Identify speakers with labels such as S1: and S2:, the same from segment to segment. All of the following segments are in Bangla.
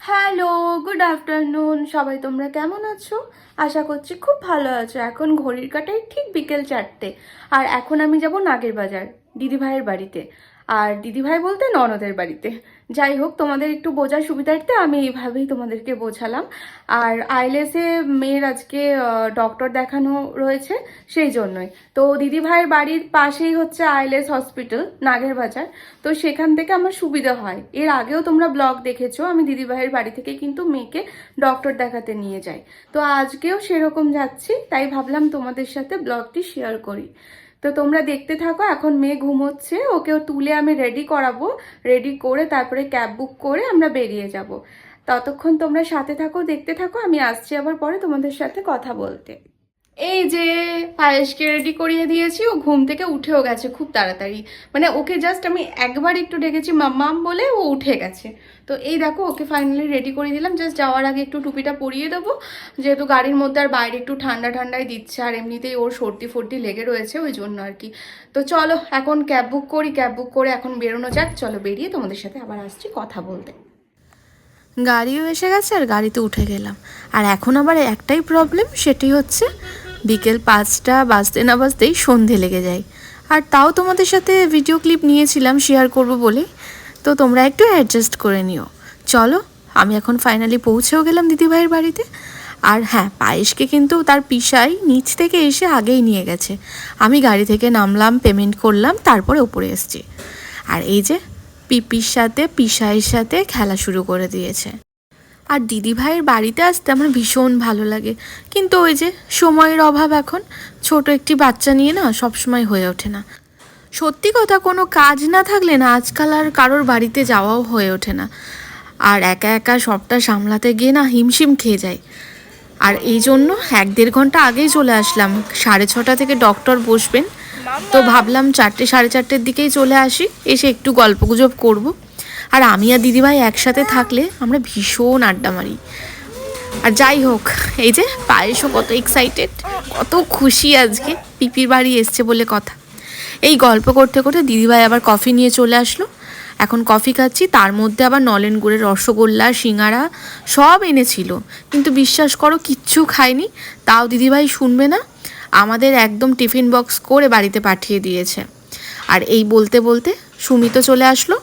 S1: হ্যালো গুড আফটারনুন সবাই তোমরা কেমন আছো? আশা করছি খুব ভালো আছো। এখন ঘড়ির কাটায় ঠিক বিকেল চারটে। আর এখন আমি যাব নাগের বাজার, দিদিভাইয়ের বাড়িতে। আর দিদিভাই বলতে ননদের বাড়িতে। যাই হোক, তোমাদের একটু বোঝার সুবিধার্থে আমি এইভাবেই তোমাদেরকে বোঝালাম। আর আইলেসে মেয়ের আজকে ডক্টর দেখানো রয়েছে সেই জন্যই। তো দিদিভাইয়ের বাড়ির পাশেই হচ্ছে আইলেস হসপিটাল নাগের বাজার তো সেখান থেকে আমার সুবিধা হয়। এর আগেও তোমরা ব্লগ দেখেছ, আমি দিদিভাইয়ের বাড়ি থেকে কিন্তু মেয়েকে ডক্টর দেখাতে নিয়ে যাই। তো আজকেও সেরকম যাচ্ছি, তাই ভাবলাম তোমাদের সাথে ব্লগটি শেয়ার করি। তো তোমরা দেখতে থাকো, এখন মেয়ে ঘুমোচ্ছে, ওকেও তুলে আমি রেডি করাবো রেডি করে তারপরে ক্যাব বুক করে আমরা বেরিয়ে যাব। ততক্ষণ তোমরা সাথে থাকো, দেখতে থাকো, আমি আসছি আবার পরে তোমাদের সাথে কথা বলতে। এই যে পায়েসকে রেডি করিয়ে দিয়েছি, ও ঘুম থেকে উঠেও গেছে খুব তাড়াতাড়ি। মানে ওকে জাস্ট আমি একবার একটু ডেকেছি মাম্মাম বলে ও উঠে গেছে। তো এই দেখো, ওকে ফাইনালি রেডি করে দিলাম। জাস্ট যাওয়ার আগে একটু টুপিটা পরিয়ে দেবো। যেহেতু গাড়ির মধ্যে আর বাইরে একটু ঠান্ডা ঠান্ডাই দিচ্ছে, আর এমনিতেই ওর সর্দি ফর্দি লেগে রয়েছে ওই জন্য আর কি। তো চলো, এখন ক্যাব বুক করি ক্যাব বুক করে এখন বেরোনো যাক। চলো বেরিয়ে তোমাদের সাথে আবার আসছি কথা বলতে।
S2: গাড়িও এসে গেছে আর গাড়িতে উঠে গেলাম। আর এখন আবার একটাই প্রবলেম সেটি হচ্ছে বিকেল পাঁচটা বাজতে না বাজতেই সন্ধে লেগে যায়। আর তাও তোমাদের সাথে ভিডিও ক্লিপ নিয়েছিলাম শেয়ার করব বলে। তো তোমরা একটু অ্যাডজাস্ট করে নিও। চলো, আমি এখন ফাইনালি পৌঁছেও গেলাম দিদিভাইয়ের বাড়িতে। আর হ্যাঁ পায়েসকে কিন্তু তার পিসাই নিচ থেকে এসে আগেই নিয়ে গেছে। আমি গাড়ি থেকে নামলাম পেমেন্ট করলাম, তারপরে উপরে এসছি। আর এই যে, পিপির সাথে, পিসাইয়ের সাথে খেলা শুরু করে দিয়েছে। আর দিদি ভাইয়ের বাড়িতে আসতে আমার ভীষণ ভালো লাগে। কিন্তু ওই যে সময়ের অভাব এখন, ছোট একটি বাচ্চা নিয়ে না সবসময় হয়ে ওঠে না। সত্যি কথা, কোনো কাজ না থাকলে না আজকাল আর কারোর বাড়িতে যাওয়াও হয়ে ওঠে না। আর একা একা সবটা সামলাতে গিয়ে না হিমশিম খেয়ে যায়। আর এই জন্য এক দেড় ঘণ্টা আগেই চলে আসলাম। সাড়ে ছটা থেকে ডক্টর বসবেন। তো ভাবলাম চারটে সাড়ে চারটের দিকেই চলে আসি, এসে একটু গল্পগুজব করব। আর আমি আর দিদিভাই একসাথে থাকলে আমরা ভীষণ আড্ডা মারি। আর যাই হোক, এই যে পায়েসও কত এক্সাইটেড কত খুশি আজকে। পিপির বাড়ি এসছে বলে কথা। এই গল্প করতে করতে দিদিভাই আবার কফি নিয়ে চলে আসলো। এখন কফি খাচ্ছি, তার মধ্যে আবার নলেন গুড়ের রসগোল্লা, সিঙ্গারা সব এনেছিল। কিন্তু বিশ্বাস করো, কিচ্ছু খাইনি। তাও দিদিভাই শুনবে না। আমাদের একদম টিফিন বক্স করে বাড়িতে পাঠিয়ে দিয়েছে। আর এই বলতে বলতে সুমিত চলে আসলো।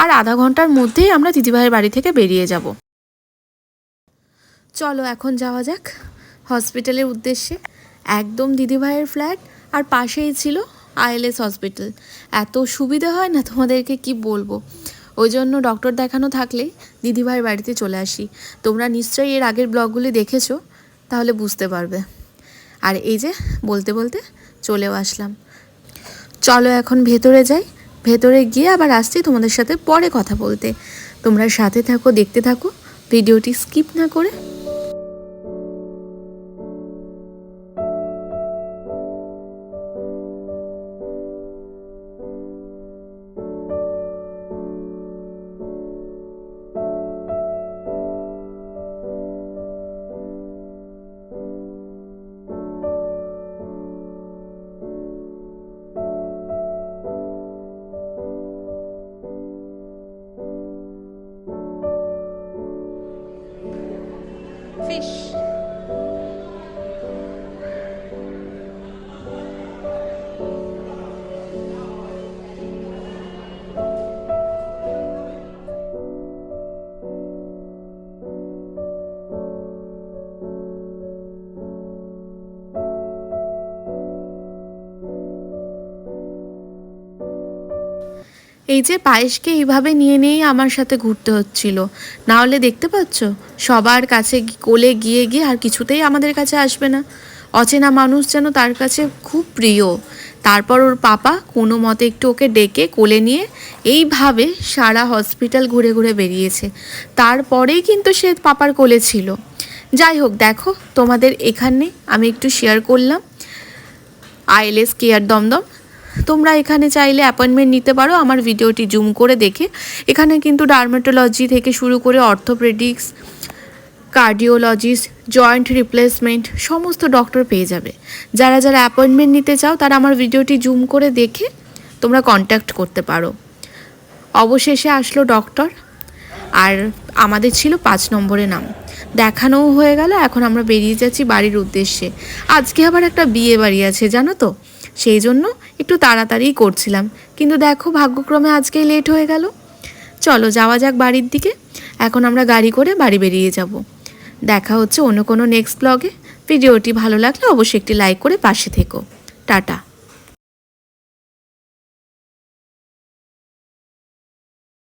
S2: আর আধা ঘণ্টার মধ্যেই আমরা দিদিভাইয়ের বাড়ি থেকে বেরিয়ে যাব। চলো এখন যাওয়া যাক। হসপিটালের উদ্দেশ্যে। একদম দিদিভাইয়ের ফ্ল্যাট আর পাশেই ছিল আইএলএস হসপিটাল। এত সুবিধে হয় না তোমাদেরকে কি বলব? ওই জন্য ডক্টর দেখানো থাকলেই দিদিভাইয়ের বাড়িতে চলে আসি। তোমরা নিশ্চয়ই এর আগের ব্লগগুলি দেখেছ, তাহলে বুঝতে পারবে। আর এই যে, বলতে বলতে চলেও আসলাম। চলো এখন ভেতরে যাই। ভেতরে গিয়ে আবার আসছি তোমাদের সাথে পরে কথা বলতে। তোমরা সাথে থাকো, দেখতে থাকো, ভিডিওটি স্কিপ না করে
S1: fish.
S2: এই যে পায়েসকে এইভাবে নিয়ে নিয়েই আমার সাথে ঘুরতে হচ্ছিল। না হলে দেখতে পাচ্ছ, সবার কাছে কোলে গিয়ে গিয়ে আর কিছুতেই আমাদের কাছে আসবে না। অচেনা মানুষ যেন তার কাছে খুব প্রিয়। তারপর ওর পাপা কোনো মতে একটু ওকে ডেকে কোলে নিয়ে এইভাবে সারা হসপিটাল ঘুরে ঘুরে বেরিয়েছে। তারপরেই কিন্তু সে পাপার কোলে ছিল। যাই হোক, দেখো তোমাদের এখানে আমি একটু শেয়ার করলাম। ILS care Dum Dum. তোমরা এখানে চাইলে অ্যাপয়েন্টমেন্ট নিতে পারো। আমার ভিডিওটি জুম করে দেখে। এখানে কিন্তু ডার্মেটোলজি থেকে শুরু করে অর্থোপেডিক্স কার্ডিওলজিস্ট জয়েন্ট রিপ্লেসমেন্ট সমস্ত ডক্টর পেয়ে যাবে। যারা যারা অ্যাপয়েন্টমেন্ট নিতে চাও, তারা আমার ভিডিওটি জুম করে দেখে তোমরা কন্ট্যাক্ট করতে পারো। অবশেষে আসলো ডক্টর আর আমাদের ছিল পাঁচ নম্বরে নাম। দেখানোও হয়ে গেল, এখন আমরা বেরিয়ে যাচ্ছি বাড়ির উদ্দেশ্যে। আজকে আবার একটা বিয়ে বাড়ি আছে, জানো তো? সেই জন্য একটু তাড়াতাড়িই করছিলাম। কিন্তু দেখো, ভাগ্যক্রমে আজকেই লেট হয়ে গেল। চলো, যাওয়া যাক বাড়ির দিকে। এখন আমরা গাড়ি করে বাড়ি বেরিয়ে যাব। দেখা হচ্ছে অন্য কোনো নেক্সট ব্লগে ভিডিওটি ভালো লাগলে অবশ্যই একটি লাইক করে পাশে থেকো। টাটা।